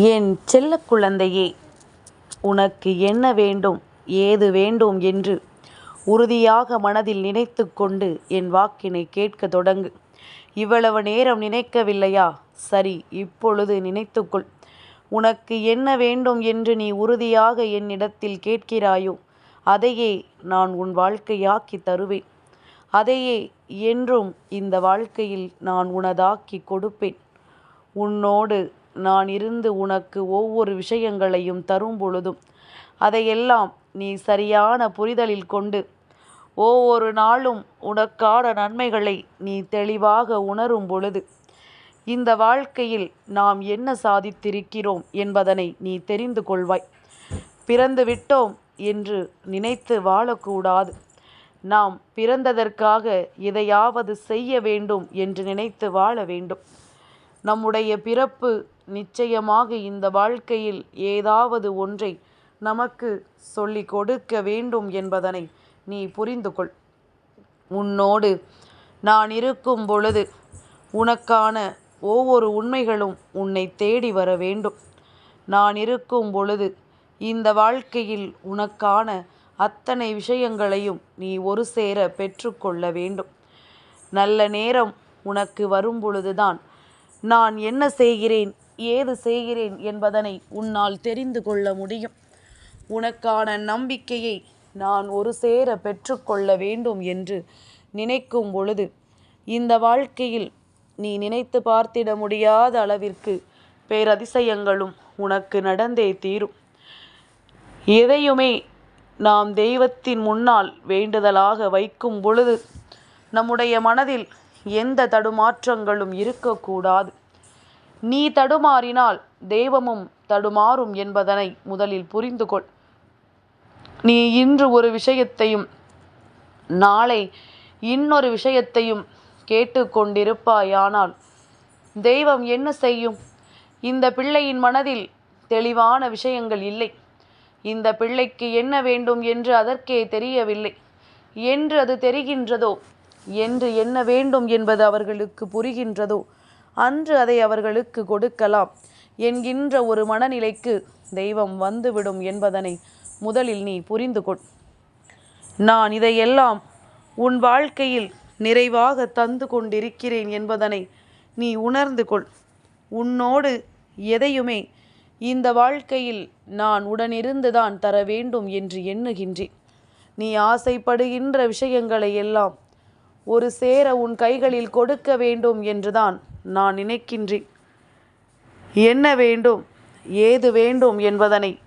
என் செல்ல குழந்தையே உனக்கு என்ன வேண்டும் ஏது வேண்டும் என்று உறுதியாக மனதில் நினைத்து கொண்டு என் வாக்கினை கேட்க தொடங்கு. இவ்வளவு நேரம் நினைக்கவில்லையா? சரி இப்பொழுது நினைத்துக்கொள். உனக்கு என்ன வேண்டும் என்று நீ உறுதியாக என்னிடத்தில் கேட்கிறாயோ அதையே நான் உன் வாழ்க்கையாக்கி தருவேன். அதையே என்றும் இந்த வாழ்க்கையில் நான் உனதாக்கி கொடுப்பேன். உன்னோடு நான் இருந்து உனக்கு ஒவ்வொரு விஷயங்களையும் தரும் பொழுதும் அதையெல்லாம் நீ சரியான புரிதலில் கொண்டு ஒவ்வொரு நாளும் உனக்கான நன்மைகளை நீ தெளிவாக உணரும் பொழுது இந்த வாழ்க்கையில் நாம் என்ன சாதித்திருக்கிறோம் என்பதனை நீ தெரிந்து கொள்வாய். பிறந்து விட்டோம் என்று நினைத்து வாழக்கூடாது. நாம் பிறந்ததற்காக இதையாவது செய்ய வேண்டும் என்று நினைத்து வாழ வேண்டும். நம்முடைய பிறப்பு நிச்சயமாக இந்த வாழ்க்கையில் ஏதாவது ஒன்றை நமக்கு சொல்லிக் கொடுக்க வேண்டும் என்பதனை நீ புரிந்து கொள். உன்னோடு நான் இருக்கும் பொழுது உனக்கான ஒவ்வொரு உண்மைகளும் உன்னை தேடி வர வேண்டும். நான் இருக்கும் பொழுது இந்த வாழ்க்கையில் உனக்கான அத்தனை விஷயங்களையும் நீ ஒரு சேர பெற்றுக்கொள்ள வேண்டும். நல்ல நேரம் உனக்கு வரும் பொழுதுதான் நான் என்ன செய்கிறேன் ஏது செய்கிறேன் என்பதனை உன்னால் தெரிந்து கொள்ள முடியும். உனக்கான நம்பிக்கையை நான் ஒரு சேர பெற்றுக்கொள்ள வேண்டும் என்று நினைக்கும் பொழுது இந்த வாழ்க்கையில் நீ நினைத்து பார்த்திட முடியாத அளவிற்கு பேரதிசயங்களும் உனக்கு நடந்தே தீரும். எதையுமே நாம் தெய்வத்தின் முன்னால் வேண்டுதலாக வைக்கும் பொழுது நம்முடைய மனதில் எந்த தடுமாற்றங்களும் இருக்கக்கூடாது. நீ தடுமாறினால் தெய்வமும் தடுமாறும் என்பதனை முதலில் புரிந்து கொள் நீ இன்று ஒரு விஷயத்தையும் நாளை இன்னொரு விஷயத்தையும் கேட்டுக்கொண்டிருப்பாயானால் தெய்வம் என்ன செய்யும்? இந்த பிள்ளையின் மனதில் தெளிவான விஷயங்கள் இல்லை. இந்த பிள்ளைக்கு என்ன வேண்டும் என்று அதற்கே தெரியவில்லை. என்று அது தெரிகின்றதோ? என்று என்ன வேண்டும் என்பது அவர்களுக்கு புரிகின்றதோ அன்று அதை அவர்களுக்கு கொடுக்கலாம் என்கின்ற ஒரு மனநிலைக்கு தெய்வம் வந்துவிடும் என்பதனை முதலில் நீ புரிந்து கொள் நான் இதையெல்லாம் உன் வாழ்க்கையில் நிறைவாக தந்து கொண்டிருக்கிறேன் என்பதனை நீ உணர்ந்து கொள் உன்னோடு எதையுமே இந்த வாழ்க்கையில் நான் உடனிருந்துதான் தர வேண்டும் என்று எண்ணுகின்றேன். நீ ஆசைப்படுகின்ற விஷயங்களை எல்லாம் ஒரு சேர உன் கைகளில் கொடுக்க வேண்டும் என்றுதான் நான் நினைக்கின்றேன். என்ன வேண்டும்? ஏது வேண்டும் என்பதனை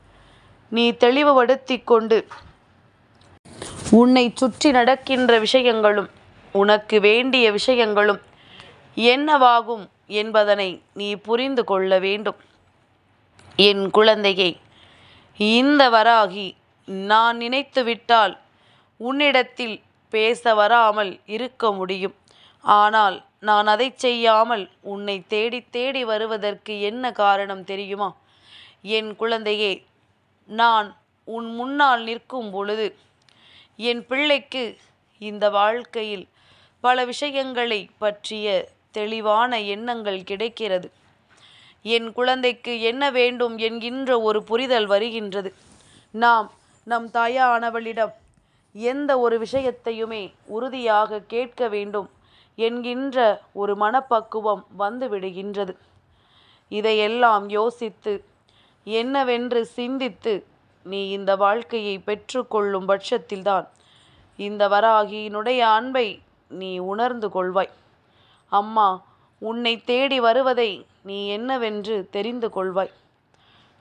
நீ தெளிவுபடுத்தி கொண்டு. உன்னை சுற்றி நடக்கின்ற விஷயங்களும் உனக்கு வேண்டிய விஷயங்களும் என்னவாகும் என்பதனை நீ புரிந்து கொள்ள வேண்டும். என் குழந்தையை இந்த வராகி நான் நினைத்து விட்டால் உன்னிடத்தில் பேச வராமல் இருக்க முடியும். ஆனால் நான் அதை செய்யாமல் உன்னை தேடி தேடி வருவதற்கு என்ன காரணம் தெரியுமா? என் குழந்தையே நான் உன் முன்னால் நிற்கும் பொழுது என் பிள்ளைக்கு இந்த வாழ்க்கையில் பல விஷயங்களை பற்றிய தெளிவான எண்ணங்கள் கிடைக்கிறது. என் குழந்தைக்கு என்ன வேண்டும் என்கின்ற ஒரு புரிதல் வருகின்றது. நாம் நம் தாயானவளிடம் எந்த ஒரு விஷயத்தையுமே உறுதியாக கேட்க வேண்டும் என்கின்ற ஒரு மனப்பக்குவம் வந்துவிடுகின்றது இதையெல்லாம் யோசித்து என்னவென்று சிந்தித்து நீ இந்த வாழ்க்கையை பெற்றுக்கொள்ளும் பட்சத்தில்தான் இந்த வராகியினுடைய அன்பை நீ உணர்ந்து கொள்வாய். அம்மா உன்னை தேடி வருவதை நீ என்னவென்று தெரிந்து கொள்வாய்.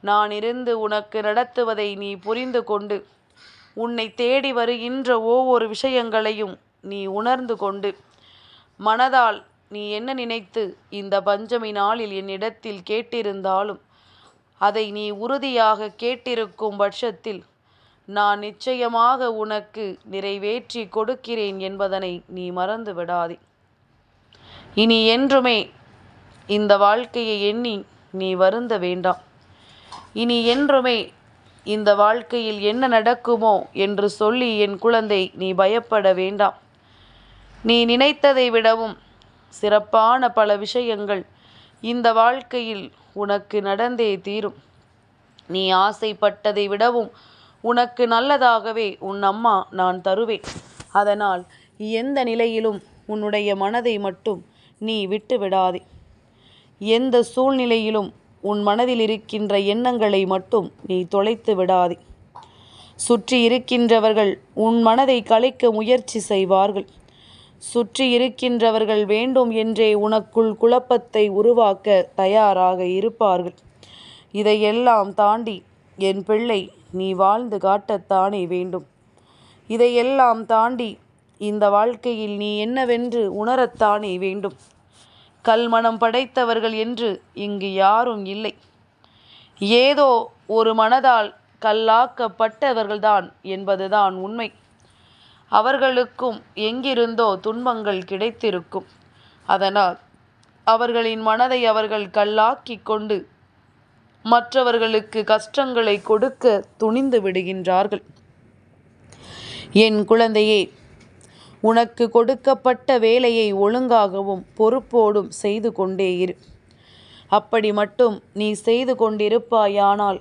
நான் இருந்து உனக்கு நடத்துவதை நீ புரிந்து கொண்டு உன்னை தேடி வருகின்ற ஒவ்வொரு விஷயங்களையும் நீ உணர்ந்து கொண்டு மனதால் நீ என்ன நினைத்து இந்த பஞ்சமி நாளில் என்னிடத்தில் கேட்டிருந்தாலும் அதை நீ உறுதியாக கேட்டிருக்கும் பட்சத்தில் நான் நிச்சயமாக உனக்கு நிறைவேற்றி கொடுக்கிறேன் என்பதனை நீ மறந்து விடாதே. இனி என்றுமே இந்த வாழ்க்கையை எண்ணி நீ வருந்த வேண்டாம். இனி என்றுமே இந்த வாழ்க்கையில் என்ன நடக்குமோ என்று சொல்லி என் குழந்தை நீ பயப்பட வேண்டாம். நீ நினைத்ததை விடவும் சிறப்பான பல விஷயங்கள் இந்த வாழ்க்கையில் உனக்கு நடந்தே தீரும். நீ ஆசைப்பட்டதை விடவும் உனக்கு நல்லதாகவே உன் அம்மா நான் தருவேன். அதனால் எந்த நிலையிலும் உன்னுடைய மனதை மட்டும் நீ விட்டு விடாதே எந்த சூழ்நிலையிலும் உன் மனதில் இருக்கின்ற எண்ணங்களை மட்டும் நீ தொலைத்து விடாதே. சுற்றி இருக்கின்றவர்கள் உன் மனதை கலைக்க முயற்சி செய்வார்கள். சுற்றி இருக்கின்றவர்கள் வேண்டும் என்றே உனக்குள் குழப்பத்தை உருவாக்க தயாராக இருப்பார்கள். இதையெல்லாம் தாண்டி என் பிள்ளை நீ வாழ்ந்து காட்டத்தானே வேண்டும். இதையெல்லாம் தாண்டி இந்த வாழ்க்கையில் நீ என்னவென்று உணரத்தானே வேண்டும். கல்மணம் படைத்தவர்கள் என்று இங்கு யாரும் இல்லை. ஏதோ ஒரு மனதால் கல்லாக்கப்பட்டவர்கள்தான் என்பதுதான் உண்மை. அவர்களுக்கும் எங்கிருந்தோ துன்பங்கள் கிடைத்திருக்கும். அதனால் அவர்களின் மனதை அவர்கள் கல்லாக்கி கொண்டு மற்றவர்களுக்கு கஷ்டங்களை கொடுக்க துணிந்து விடுகின்றார்கள். என் குழந்தையே உனக்கு கொடுக்கப்பட்ட வேலையை ஒழுங்காகவும் பொறுப்போடும் செய்து கொண்டே இரு. அப்படி மட்டும் நீ செய்து கொண்டிருப்பாயானால்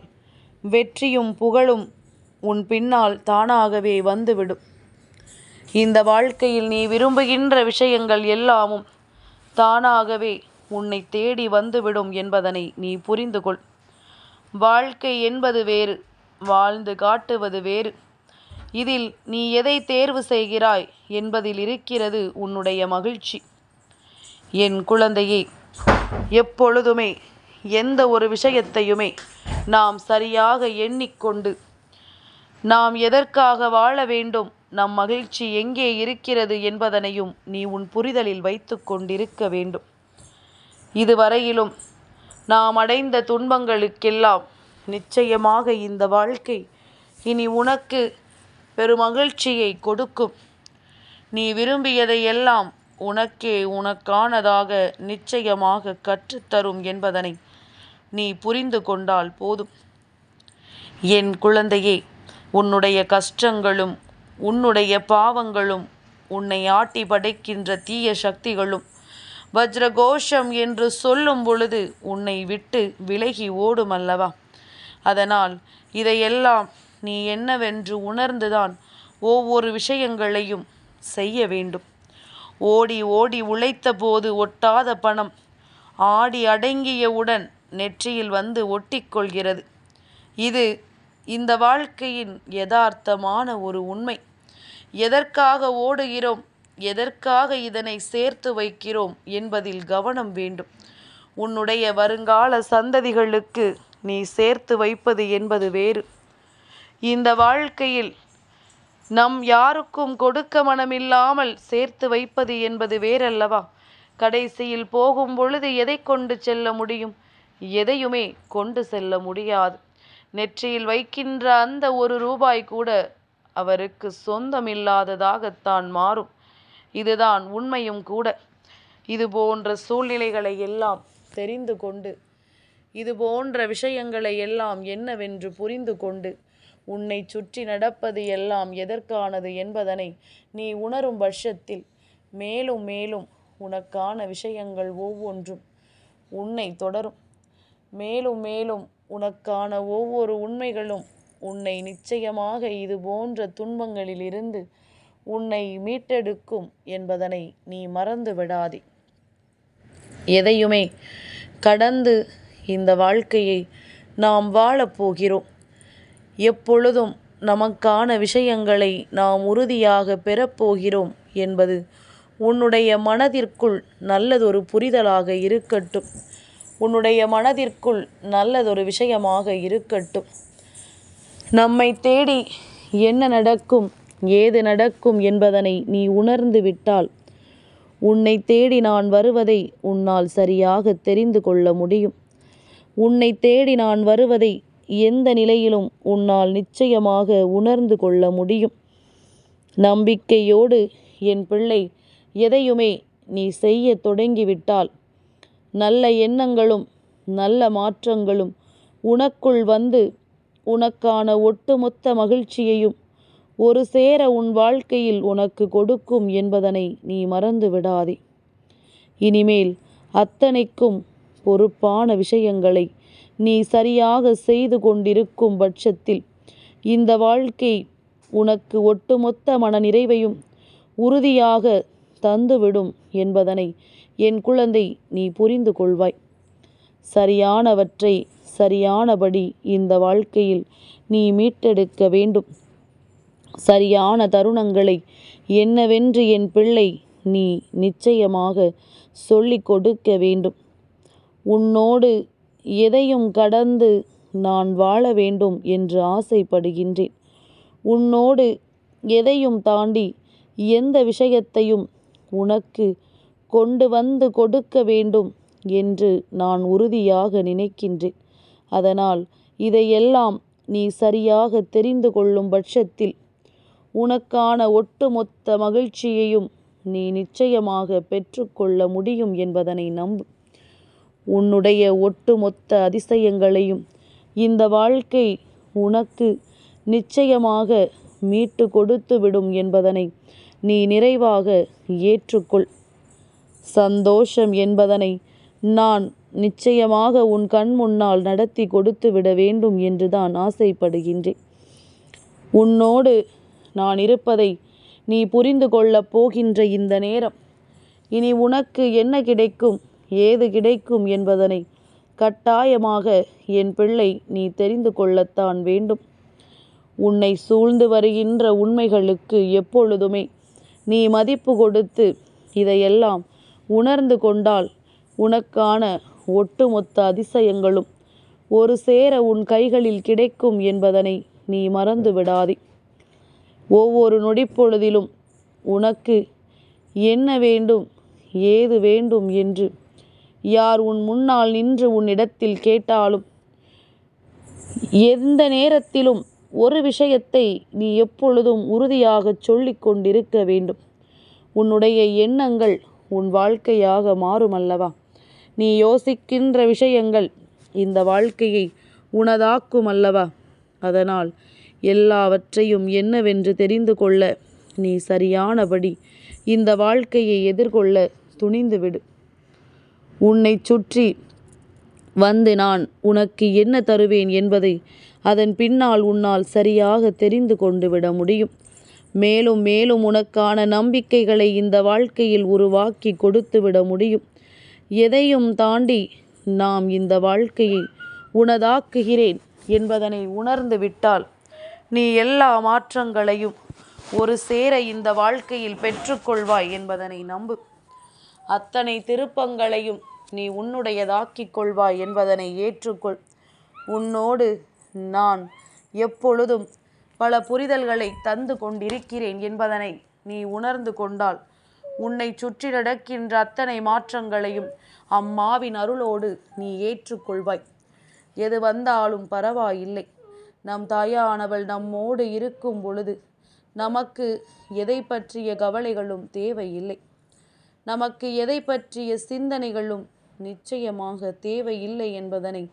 வெற்றியும் புகழும் உன் பின்னால் தானாகவே வந்துவிடும். இந்த வாழ்க்கையில் நீ விரும்புகின்ற விஷயங்கள் எல்லாமும் தானாகவே உன்னை தேடி வந்துவிடும் என்பதனை நீ புரிந்து கொள் வாழ்க்கை என்பது வேறு வாழ்ந்து காட்டுவது வேறு. இதில் நீ எதை தேர்வு செய்கிறாய் என்பதில் இருக்கிறது உன்னுடைய மகிழ்ச்சி. என் குழந்தையே எப்பொழுதுமே எந்த ஒரு விஷயத்தையுமே நாம் சரியாக எண்ணிக்கொண்டு நாம் எதற்காக வாழ வேண்டும் நம் மகிழ்ச்சி எங்கே இருக்கிறது என்பதனையும் நீ உன் புரிதலில் வைத்து கொண்டிருக்க வேண்டும். இதுவரையிலும் நாம் அடைந்த துன்பங்களுக்கெல்லாம் நிச்சயமாக இந்த வாழ்க்கை இனி உனக்கு பெருமகிழ்ச்சியை கொடுக்கும். நீ விரும்பியதை எல்லாம் உனக்கே உனக்கானதாக நிச்சயமாக கற்றுத்தரும் என்பதனை நீ புரிந்து கொண்டால் போதும். என் குழந்தையே உன்னுடைய கஷ்டங்களும் உன்னுடைய பாவங்களும் உன்னை ஆட்டி படைக்கின்ற தீய சக்திகளும் வஜ்ரகோஷம் என்று சொல்லும் பொழுது உன்னை விட்டு விலகி ஓடும் அல்லவா அதனால் இதையெல்லாம் நீ என்னவென்று உணர்ந்துதான் ஒவ்வொரு விஷயங்களையும் செய்ய வேண்டும். ஓடி ஓடி உழைத்த போது ஒட்டாத பணம் ஆடி அடங்கியவுடன் நெற்றியில் வந்து ஒட்டிக்கொள்கிறது. இது இந்த வாழ்க்கையின் யதார்த்தமான ஒரு உண்மை. எதற்காக ஓடுகிறோம்? எதற்காக இதனை சேர்த்து வைக்கிறோம் என்பதில் கவனம் வேண்டும். உன்னுடைய வருங்கால சந்ததிகளுக்கு நீ சேர்த்து வைப்பது என்பது வேறு. இந்த வாழ்க்கையில் நம் யாருக்கும் கொடுக்க மனமில்லாமல் சேர்த்து வைப்பது என்பது வேறல்லவா? கடைசியில் போகும் பொழுது எதை கொண்டு செல்ல முடியும்? எதையுமே கொண்டு செல்ல முடியாது. நெற்றியில் வைக்கின்ற அந்த ஒரு ரூபாய் கூட அவருக்கு சொந்தமில்லாததாகத்தான் மாறும். இதுதான் உண்மையும் கூட. இது போன்ற சூழ்நிலைகளை எல்லாம் தெரிந்து கொண்டு இது போன்ற விஷயங்களை எல்லாம் என்னவென்று புரிந்து கொண்டு உன்னை சுற்றி நடப்பது எல்லாம் எதற்கானது என்பதனை நீ உணரும் பட்சத்தில் மேலும் மேலும் உனக்கான விஷயங்கள் ஒவ்வொன்றும் உன்னை தொடரும். மேலும் மேலும் உனக்கான ஒவ்வொரு உண்மைகளும் உன்னை நிச்சயமாக இது போன்ற துன்பங்களிலிருந்து உன்னை மீட்டெடுக்கும் என்பதனை நீ மறந்து விடாதே. எதையுமே கடந்து இந்த வாழ்க்கையை நாம் வாழப்போகிறோம் எப்பொழுதும் நமக்கான விஷயங்களை நாம் உறுதியாக பெறப்போகிறோம் என்பது உன்னுடைய மனதிற்குள் நல்லதொரு புரிதலாக இருக்கட்டும். உன்னுடைய மனதிற்குள் நல்லதொரு விஷயமாக இருக்கட்டும். நம்மை தேடி என்ன நடக்கும் ஏது நடக்கும் என்பதனை நீ உணர்ந்து விட்டால் உன்னை தேடி நான் வருவதை உன்னால் சரியாக தெரிந்து கொள்ள முடியும். உன்னை தேடி நான் வருவதை எந்த நிலையிலும் உன்னால் நிச்சயமாக உணர்ந்து கொள்ள முடியும். நம்பிக்கையோடு என் பிள்ளை எதையுமே நீ செய்ய தொடங்கிவிட்டால் நல்ல எண்ணங்களும் நல்ல மாற்றங்களும் உனக்குள் வந்து உனக்கான ஒட்டுமொத்த மகிழ்ச்சியையும் ஒரு சேர உன் வாழ்க்கையில் உனக்கு கொடுக்கும் என்பதனை நீ மறந்து விடாதே. இனிமேல் அத்தனைக்கும் பொறுப்பான விஷயங்களை நீ சரியாக செய்து கொண்டிருக்கும் பட்சத்தில் இந்த வாழ்க்கை உனக்கு ஒட்டுமொத்த மன நிறைவையும் உறுதியாக தந்துவிடும் என்பதனை என் குழந்தை நீ புரிந்து கொள்வாய். சரியானவற்றை சரியானபடி இந்த வாழ்க்கையில் நீ மீட்டெடுக்க வேண்டும். சரியான தருணங்களை என்னவென்று என் பிள்ளை நீ நிச்சயமாக சொல்லிக் கொடுக்க வேண்டும். உன்னோடு எதையும் கடந்து நான் வாழ வேண்டும் என்று ஆசைப்படுகின்றேன். உன்னோடு எதையும் தாண்டி எந்த விஷயத்தையும் உனக்கு கொண்டு வந்து கொடுக்க வேண்டும் என்று நான் உறுதியாக நினைக்கின்றேன். அதனால் இதையெல்லாம் நீ சரியாக தெரிந்து கொள்ளும் பட்சத்தில் உனக்கான ஒட்டுமொத்த மகிழ்ச்சியையும் நீ நிச்சயமாக பெற்றுக்கொள்ள முடியும் என்பதனை நம்பு. உன்னுடைய ஒட்டுமொத்த அதிசயங்களையும் இந்த வாழ்க்கை உனக்கு நிச்சயமாக மீட்டு கொடுத்து விடும் என்பதனை நீ நிறைவாக ஏற்றுக்கொள். சந்தோஷம் என்பதனை நான் நிச்சயமாக உன் கண் முன்னால் நடத்தி கொடுத்து விட வேண்டும் என்றுதான் ஆசைப்படுகின்றேன். உன்னோடு நான் இருப்பதை நீ புரிந்து கொள்ளப் போகின்ற இந்த நேரம். இனி உனக்கு என்ன கிடைக்கும்? ஏது கிடைக்கும் என்பதனை கட்டாயமாக என் பிள்ளை நீ தெரிந்து கொள்ளத்தான் வேண்டும். உன்னை சூழ்ந்து வருகின்ற உண்மைகளுக்கு எப்பொழுதுமே நீ மதிப்பு கொடுத்து இதையெல்லாம் உணர்ந்து கொண்டால் உனக்கான ஒட்டுமொத்த அதிசயங்களும் ஒரு சேர உன் கைகளில் கிடைக்கும் என்பதனை நீ மறந்து விடாதே. ஒவ்வொரு நொடிப்பொழுதிலும் உனக்கு என்ன வேண்டும் ஏது வேண்டும் என்று யார் உன் முன்னால் நின்று உன்னிடத்தில் கேட்டாலும்? எந்த நேரத்திலும் ஒரு விஷயத்தை நீ எப்பொழுதும் உறுதியாக சொல்லிக் கொண்டிருக்க வேண்டும். உன்னுடைய எண்ணங்கள் உன் வாழ்க்கையாக மாறுமல்லவா? நீ யோசிக்கின்ற விஷயங்கள் இந்த வாழ்க்கையை உனதாக்கும் அல்லவா அதனால் எல்லாவற்றையும் என்னவென்று தெரிந்து கொள்ள நீ சரியானபடி இந்த வாழ்க்கையை எதிர்கொள்ள துணிந்துவிடு. உன்னை சுற்றி வந்து நான் உனக்கு என்ன தருவேன் என்பதை அதன் பின்னால் உன்னால் சரியாக தெரிந்து கொண்டு விட முடியும். மேலும் மேலும் உனக்கான நம்பிக்கைகளை இந்த வாழ்க்கையில் உருவாக்கி கொடுத்து விட முடியும். எதையும் தாண்டி நாம் இந்த வாழ்க்கையை உனதாக்குகிறேன் என்பதனை உணர்ந்து விட்டால் நீ எல்லா மாற்றங்களையும் ஒரு சேர இந்த வாழ்க்கையில் பெற்றுக்கொள்வாய் என்பதனை நம்பு. அத்தனை திருப்பங்களையும் நீ உன்னுடையதாக்கிக் கொள்வாய் என்பதனை ஏற்றுக்கொள். உன்னோடு நான் எப்பொழுதும் பல புரிதல்களை தந்து கொண்டிருக்கிறேன் என்பதனை நீ உணர்ந்து கொண்டால் உன்னை சுற்றி நடக்கின்ற அத்தனை மாற்றங்களையும் அம்மாவின் அருளோடு நீ ஏற்றுக்கொள்வாய். எது வந்தாலும் பரவாயில்லை. நம் தாயானவள் நம்மோடு இருக்கும் பொழுது நமக்கு எதை பற்றிய கவலைகளும் தேவையில்லை. நமக்கு எதை பற்றிய சிந்தனைகளும் நிச்சயமாக தேவையில்லை என்பதனை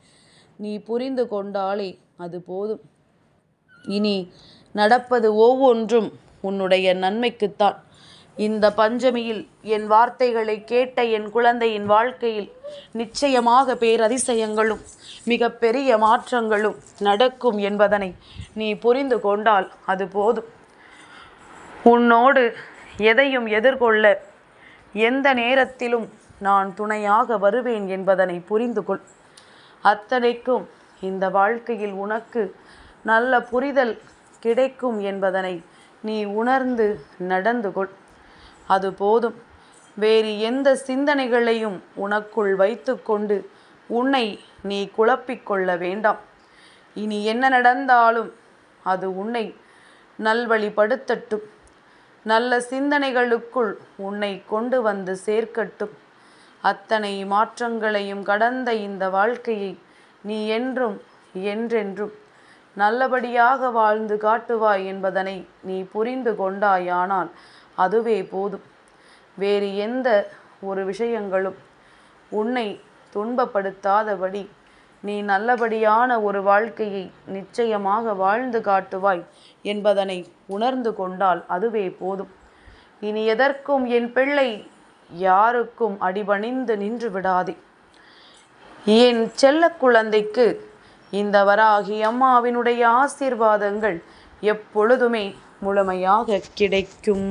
நீ புரிந்து கொண்டாலே அது போதும். இனி நடப்பது ஒவ்வொன்றும் உன்னுடைய நன்மைக்குத்தான். இந்த பஞ்சமியில் என் வார்த்தைகளை கேட்ட என் குழந்தையின் வாழ்க்கையில் நிச்சயமாக பேரதிசயங்களும் மிகப்பெரிய மாற்றங்களும் நடக்கும் என்பதனை நீ புரிந்து கொண்டால் அது போதும். உன்னோடு எதையும் எதிர்கொள்ள எந்த நேரத்திலும் நான் துணையாக வருவேன் என்பதனை புரிந்து கொள் அத்தனைக்கும் இந்த வாழ்க்கையில் உனக்கு நல்ல புரிதல் கிடைக்கும் என்பதனை நீ உணர்ந்து நடந்து கொள் அது போதும். வேறு எந்த சிந்தனைகளையும் உனக்குள் வைத்துக்கொண்டு உன்னை நீ குழப்பிக்கொள்ள வேண்டாம். இனி என்ன நடந்தாலும் அது உன்னை நல்வழிப்படுத்தட்டும். நல்ல சிந்தனைகளுக்குள் உன்னை கொண்டு வந்து சேர்க்கட்டும். அத்தனை மாற்றங்களையும் கடந்த இந்த வாழ்க்கையை நீ என்றும் என்றென்றும் நல்லபடியாக வாழ்ந்து காட்டுவாய் என்பதனை நீ புரிந்து கொண்டாயானால் அதுவே போதும். வேறு எந்த ஒரு விஷயங்களும் உன்னை துன்பப்படுத்தாதபடி நீ நல்லபடியான ஒரு வாழ்க்கையை நிச்சயமாக வாழ்ந்து காட்டுவாய் என்பதனை உணர்ந்து கொண்டால் அதுவே போதும். இனி எதற்கும் என் பிள்ளை யாருக்கும் அடிபணிந்து நின்று விடாதே. என் செல்ல குழந்தைக்கு இந்த வராகி அம்மாவினுடைய ஆசீர்வாதங்கள் எப்பொழுதுமே முழுமையாக கிடைக்கும்.